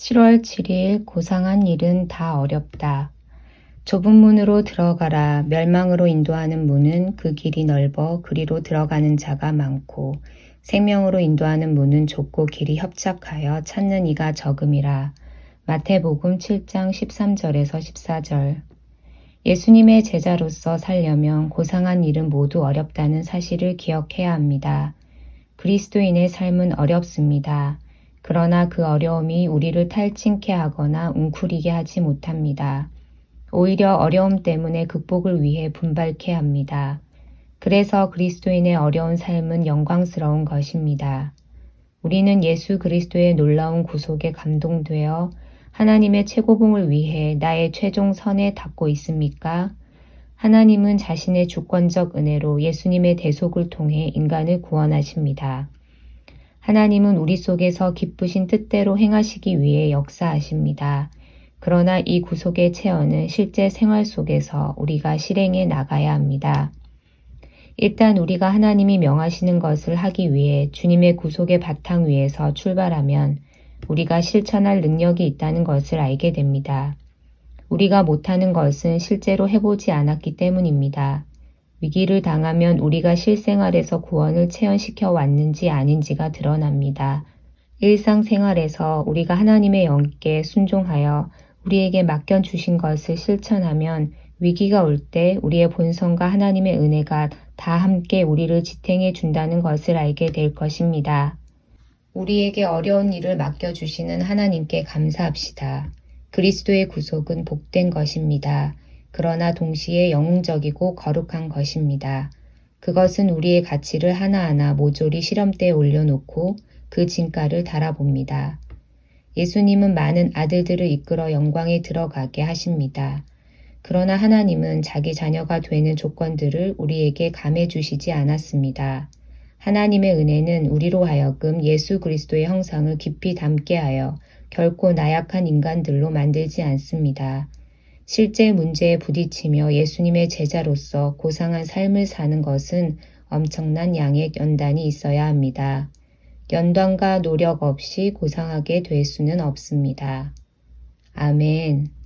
7월 7일 고상한 일은 다 어렵다. 좁은 문으로 들어가라. 멸망으로 인도하는 문은 그 길이 넓어 그리로 들어가는 자가 많고 생명으로 인도하는 문은 좁고 길이 협착하여 찾는 이가 적음이라. 마태복음 7장 13절에서 14절. 예수님의 제자로서 살려면 고상한 일은 모두 어렵다는 사실을 기억해야 합니다. 그리스도인의 삶은 어렵습니다. 그러나 그 어려움이 우리를 탈진케 하거나 웅크리게 하지 못합니다. 오히려 어려움 때문에 극복을 위해 분발케 합니다. 그래서 그리스도인의 어려운 삶은 영광스러운 것입니다. 우리는 예수 그리스도의 놀라운 구속에 감동되어 하나님의 최고봉을 위해 나의 최종 선에 닿고 있습니까? 하나님은 자신의 주권적 은혜로 예수님의 대속을 통해 인간을 구원하십니다. 하나님은 우리 속에서 기쁘신 뜻대로 행하시기 위해 역사하십니다. 그러나 이 구속의 체험은 실제 생활 속에서 우리가 실행해 나가야 합니다. 일단 우리가 하나님이 명하시는 것을 하기 위해 주님의 구속의 바탕 위에서 출발하면 우리가 실천할 능력이 있다는 것을 알게 됩니다. 우리가 못하는 것은 실제로 해보지 않았기 때문입니다. 위기를 당하면 우리가 실생활에서 구원을 체현시켜 왔는지 아닌지가 드러납니다. 일상생활에서 우리가 하나님의 영께 순종하여 우리에게 맡겨 주신 것을 실천하면 위기가 올 때 우리의 본성과 하나님의 은혜가 다 함께 우리를 지탱해 준다는 것을 알게 될 것입니다. 우리에게 어려운 일을 맡겨 주시는 하나님께 감사합시다. 그리스도의 구속은 복된 것입니다. 그러나 동시에 영웅적이고 거룩한 것입니다. 그것은 우리의 가치를 하나하나 모조리 시험대에 올려놓고 그 진가를 달아봅니다. 예수님은 많은 아들들을 이끌어 영광에 들어가게 하십니다. 그러나 하나님은 자기 자녀가 되는 조건들을 우리에게 감해 주시지 않았습니다. 하나님의 은혜는 우리로 하여금 예수 그리스도의 형상을 깊이 담게 하여 결코 나약한 인간들로 만들지 않습니다. 실제 문제에 부딪히며 예수님의 제자로서 고상한 삶을 사는 것은 엄청난 양의 연단이 있어야 합니다. 연단과 노력 없이 고상하게 될 수는 없습니다. 아멘.